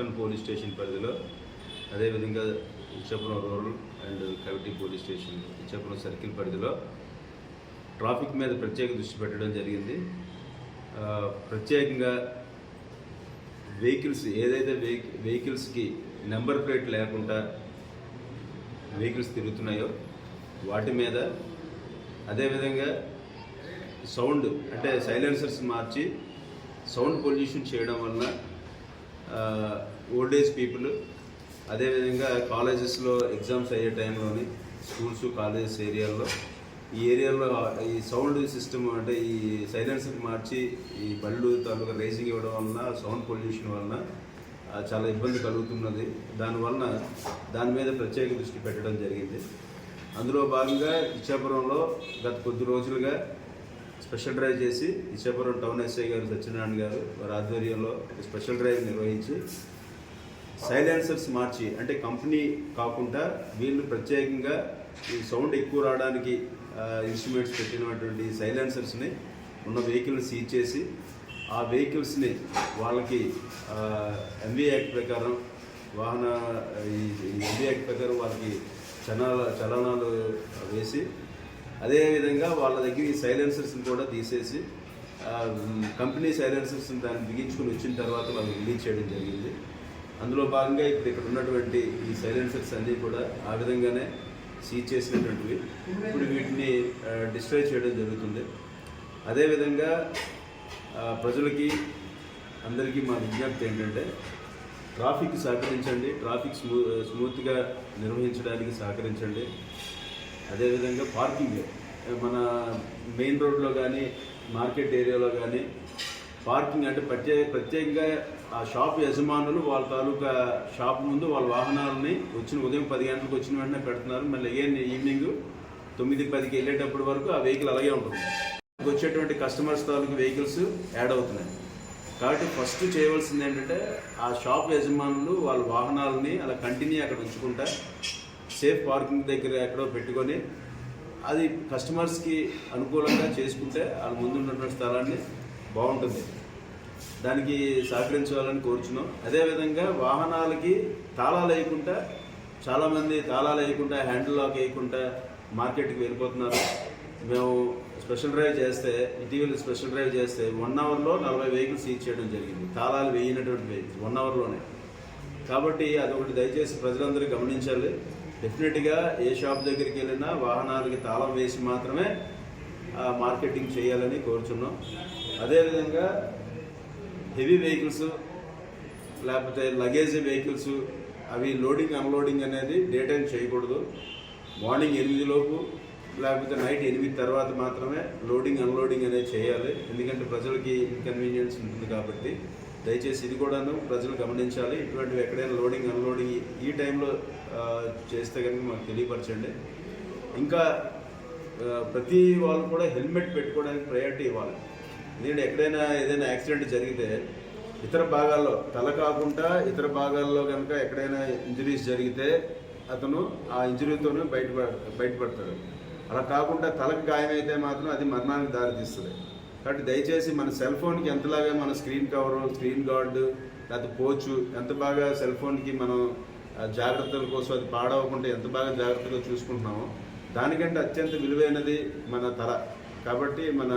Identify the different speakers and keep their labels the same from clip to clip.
Speaker 1: పట్టణ police station పరిధిలో అదేవిధంగా Ichchapuram rural and Kaviti police station Ichchapuram circle పరిధిలో ట్రాఫిక్ మీద ప్రత్యేక దృష్టి పెట్టడం జరిగింది. ప్రత్యేకంగా వెహికల్స్ ఏదైతే వెహికల్ వెహికల్స్కి నెంబర్ ప్లేట్ లేకుండా వెహికల్స్ తిరుగుతున్నాయో వాటి మీద అదేవిధంగా సౌండ్ అంటే సైలెన్సర్స్ మార్చి సౌండ్ పొల్యూషన్ చేయడం వలన ఓల్డ్ ఏజ్ పీపుల్ అదేవిధంగా కాలేజెస్లో ఎగ్జామ్స్ అయ్యే టైంలోని స్కూల్స్ కాలేజెస్ ఏరియాల్లో ఈ ఏరియాలో ఈ సౌండ్ సిస్టమ్ అంటే ఈ సైలెన్సర్ మార్చి ఈ బళ్ళు తాలూకా రేసింగ్ ఇవ్వడం వలన సౌండ్ పొల్యూషన్ వలన చాలా ఇబ్బంది కలుగుతున్నది. దానివలన దాని మీద ప్రత్యేక దృష్టి పెట్టడం జరిగింది. అందులో భాగంగా ఇచ్చాపురంలో గత కొద్ది రోజులుగా స్పెషల్ డ్రైవ్ చేసి ఇచ్చాపురం టౌన్ ఎస్ఐ గారు సత్యనారాయణ గారు వారి ఆధ్వర్యంలో ఒక స్పెషల్ డ్రైవ్ నిర్వహించి సైలెన్సర్స్ మార్చి అంటే కంపెనీ కాకుండా వీళ్ళు ప్రత్యేకంగా ఈ సౌండ్ ఎక్కువ రావడానికి ఇన్స్ట్రుమెంట్స్ పెట్టినటువంటి సైలెన్సర్స్ని ఉన్న వెహికల్ని సీజ్ చేసి ఆ వెహికల్స్ని వాళ్ళకి ఎంబీ యాక్ట్ ప్రకారం వాహన ఈ ఎంవీ యాక్ట్ ప్రకారం వాళ్ళకి చలానాలు చలనాలు వేసి అదేవిధంగా వాళ్ళ దగ్గర ఈ సైలెన్సర్స్ని కూడా తీసేసి కంపెనీ సైలెన్సర్స్ని దాన్ని బిగించుకుని వచ్చిన తర్వాత వాళ్ళు రిలీజ్ చేయడం జరిగింది. అందులో భాగంగా ఇప్పుడు ఇక్కడ ఉన్నటువంటి ఈ సైలెన్సర్స్ అన్నీ కూడా ఆ విధంగానే సీజ్ చేసినటువంటివి ఇప్పుడు వీటిని డిస్ట్రాయ్ చేయడం జరుగుతుంది. అదేవిధంగా ప్రజలకి అందరికీ మా విజ్ఞప్తి ఏంటంటే ట్రాఫిక్ సహకరించండి ట్రాఫిక్ స్మూ స్మూత్గా నిర్వహించడానికి సహకరించండి. అదేవిధంగా పార్కింగ్ మన మెయిన్ రోడ్లో కానీ మార్కెట్ ఏరియాలో కానీ పార్కింగ్ అంటే ప్రత్యేక ప్రత్యేకంగా ఆ షాప్ యజమానులు వాళ్ళ తాలూకా షాప్ ముందు వాళ్ళ వాహనాలని వచ్చిన ఉదయం పది గంటలకు వచ్చిన వెంటనే పెడుతున్నారు. మళ్ళీ అగైన్ ఈవినింగ్ తొమ్మిది పదికి వెళ్ళేటప్పటి వరకు ఆ వెహికల్ అలాగే ఉంటుంది. వచ్చేటువంటి కస్టమర్స్ తాలూకు వెహికల్స్ యాడ్ అవుతున్నాయి. కాబట్టి ఫస్ట్ చేయవలసింది ఏంటంటే ఆ షాప్ యజమానులు వాళ్ళ వాహనాలని అలా కంటిన్యూ అక్కడ ఉంచుకుంటా సేఫ్ పార్కింగ్ దగ్గర ఎక్కడో పెట్టుకొని అది కస్టమర్స్కి అనుకూలంగా చేసుకుంటే వాళ్ళ ముందున్న స్థలాన్ని బాగుంటుంది. దానికి సహకరించాలని కోరుచున్నాం. అదేవిధంగా వాహనాలకి తాళాలు వేయకుండా చాలామంది తాళాలు వేయకుండా హ్యాండిల్ లాక్ వేయకుండా మార్కెట్కి వెళ్ళిపోతున్నారు. మేము స్పెషల్ డ్రైవ్ చేస్తే ఇటీవల స్పెషల్ డ్రైవ్ చేస్తే వన్ అవర్లో నలభై వెహికల్స్ సీజ్ చేయడం జరిగింది. తాళాలు వేయినటువంటి వెహికల్స్ వన్ అవర్లోనే. కాబట్టి అదొకటి దయచేసి ప్రజలందరూ గమనించాలి. డెఫినెట్గా ఏ షాప్ దగ్గరికి వెళ్ళినా వాహనాలకి తాళం వేసి మాత్రమే ఆ, మార్కెటింగ్ చేయాలని కోరుచున్నాం. అదేవిధంగా హెవీ వెహికల్స్ లేకపోతే లగేజ్ వెహికల్స్ అవి లోడింగ్ అన్లోడింగ్ అనేది డే టైం చేయకూడదు. మార్నింగ్ ఎనిమిది లోపు లేకపోతే నైట్ ఎనిమిది తర్వాత మాత్రమే లోడింగ్ అన్లోడింగ్ అనేది చేయాలి. ఎందుకంటే ప్రజలకి ఇన్కన్వీనియన్స్ ఉంటుంది కాబట్టి. దయచేసి ఇది కూడాను ప్రజలు గమనించాలి. ఇటువంటివి ఎక్కడైనా లోడింగ్ అన్లోడింగ్ ఈ టైంలో చేస్తే కనుక మాకు తెలియపరచండి. ఇంకా ప్రతి వాళ్ళు కూడా హెల్మెట్ పెట్టుకోవడానికి ప్రయారిటీ ఇవ్వాలి. ఎందుకంటే ఎక్కడైనా ఏదైనా యాక్సిడెంట్ జరిగితే ఇతర భాగాల్లో తల కాకుండా ఇతర భాగాల్లో కనుక ఎక్కడైనా ఇంజరీస్ జరిగితే అతను ఆ ఇంజరీతోనే బయట బయటపడతాడు. అలా కాకుండా తలకు గాయమైతే మాత్రం అది మరణానికి దారితీస్తుంది. కాబట్టి దయచేసి మన సెల్ ఫోన్కి ఎంతలాగా మన స్క్రీన్ కవర్ స్క్రీన్ గార్డు లేకపోతే పోచు ఎంత బాగా సెల్ ఫోన్కి మనం జాగ్రత్తల కోసం అది పాడవకుండా ఎంత బాగా జాగ్రత్తగా చూసుకుంటున్నామో దానికంటే అత్యంత విలువైనది మన తల. కాబట్టి మన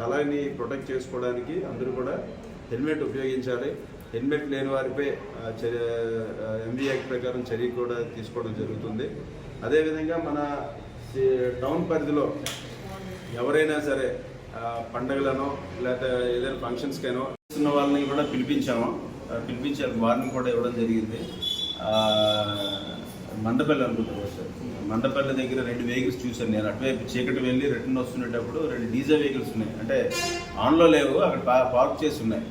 Speaker 1: తలని ప్రొటెక్ట్ చేసుకోవడానికి అందరూ కూడా హెల్మెట్ ఉపయోగించాలి. హెల్మెట్ లేని వారిపై ఆ, చర్య యాక్ట్ ప్రకారం చర్య కూడా తీసుకోవడం జరుగుతుంది. అదేవిధంగా మన టౌన్ పరిధిలో ఎవరైనా సరే పండగలనో లేకపోతే ఏదైనా ఫంక్షన్స్కైనో ఉన్న వాళ్ళని కూడా పిలిపించాము. ఆ, వారిని వార్నింగ్ కూడా ఇవ్వడం జరిగింది. మండపల్లి అనుకుంటున్నాను సార్. మండపల్లి దగ్గర రెండు వెహికల్స్ చూశాను నేను. అటువైపు చీకటి వెళ్ళి రిటర్న్ వస్తున్నప్పుడు రెండు డీజే వెహికల్స్ ఉన్నాయి. అంటే ఆన్లో లేవు అక్కడ పా- పార్క్ చేసి ఉన్నాయి.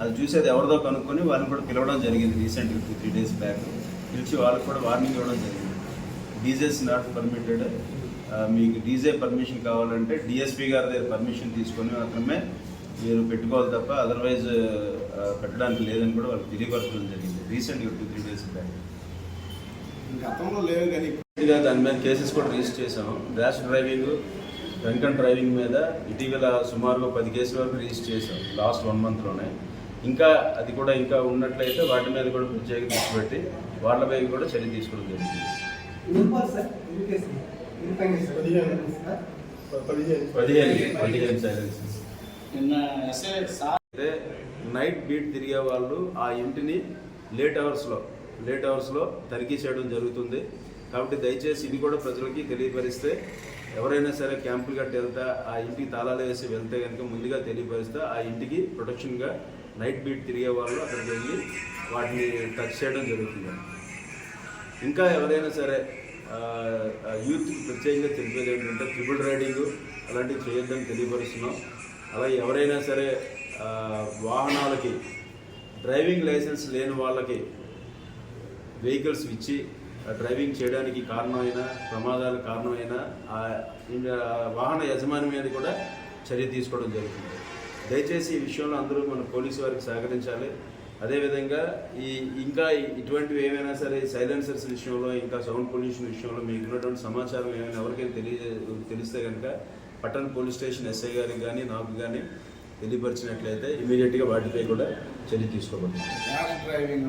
Speaker 1: అది చూసి అది ఎవరిదో కనుక్కొని వాళ్ళని కూడా పిలవడం జరిగింది రీసెంట్గా టూ త్రీ డేస్ బ్యాక్. పిలిచి వాళ్ళకి కూడా వార్నింగ్ ఇవ్వడం జరిగింది. DJs not permitted. మీకు డీజే పర్మిషన్ కావాలంటే డిఎస్పీ గారి దగ్గర పర్మిషన్ తీసుకొని మాత్రమే మీరు పెట్టుకోవాలి తప్ప అదర్వైజ్ పెట్టడానికి లేదని కూడా వాళ్ళకి తెలియపరచడం జరిగింది. రీసెంట్గా టూ త్రీ డేస్ బ్యాక్
Speaker 2: గతంలో లేవు కానీ
Speaker 1: దాని మీద కేసెస్ కూడా రిజిస్టర్ చేసాం rash driving drunk and driving మీద ఇటీవల సుమారుగా పది కేసుల వరకు రిజిస్టర్ చేసాం లాస్ట్ వన్ మంత్లోనే ఇంకా అది కూడా ఇంకా ఉన్నట్లయితే వాటి మీద కూడా ప్రత్యేక దృష్టి పెట్టి వాళ్ళపై కూడా చర్య తీసుకోవడం జరుగుతుంది నైట్ బీట్ తిరిగే వాళ్ళు ఆ ఇంటిని లేట్ అవర్స్లో లేట్ అవర్స్లో తనిఖీ చేయడం జరుగుతుంది. కాబట్టి దయచేసి ఇది కూడా ప్రజలకి తెలియపరిస్తే ఎవరైనా సరే క్యాంపులు కట్టి వెళ్తా ఆ ఇంటికి తాళాలు వేసి వెళ్తే కనుక ముందుగా తెలియపరిస్తే ఆ ఇంటికి ప్రొటెక్షన్గా నైట్ బీట్ తిరిగే వాళ్ళు అక్కడికి వెళ్ళి వాటిని టచ్ చేయడం జరుగుతుంది. ఇంకా ఎవరైనా సరే యూత్కి ప్రత్యేకంగా తెలిపేది ఏంటంటే ట్రిపుల్ రైడింగ్ అలాంటివి చేయొద్దని తెలియపరుస్తున్నాం. అలాగే ఎవరైనా సరే వాహనాలకి డ్రైవింగ్ లైసెన్స్ లేని వాళ్ళకి వెహికల్స్ ఇచ్చి డ్రైవింగ్ చేయడానికి కారణమైన ప్రమాదాలకు కారణమైన వాహన యజమాని మీద కూడా చర్య తీసుకోవడం జరుగుతుంది. దయచేసి ఈ విషయంలో అందరూ మన పోలీసు వారికి సహకరించాలి. అదేవిధంగా ఈ ఇంకా ఇటువంటివి ఏమైనా సరే సైలెన్సర్స్ విషయంలో ఇంకా సౌండ్ పొల్యూషన్ విషయంలో మీకు ఉన్నటువంటి సమాచారం ఏమైనా ఎవరికైనా తెలియ తెలిస్తే కనుక పట్టణ పోలీస్ స్టేషన్ ఎస్ఐ గారికి కానీ నాకు కానీ తెలియపరిచినట్లయితే ఇమీడియట్గా వాటిపై కూడా చర్య తీసుకోబడుతుంది.
Speaker 2: డ్రైవింగ్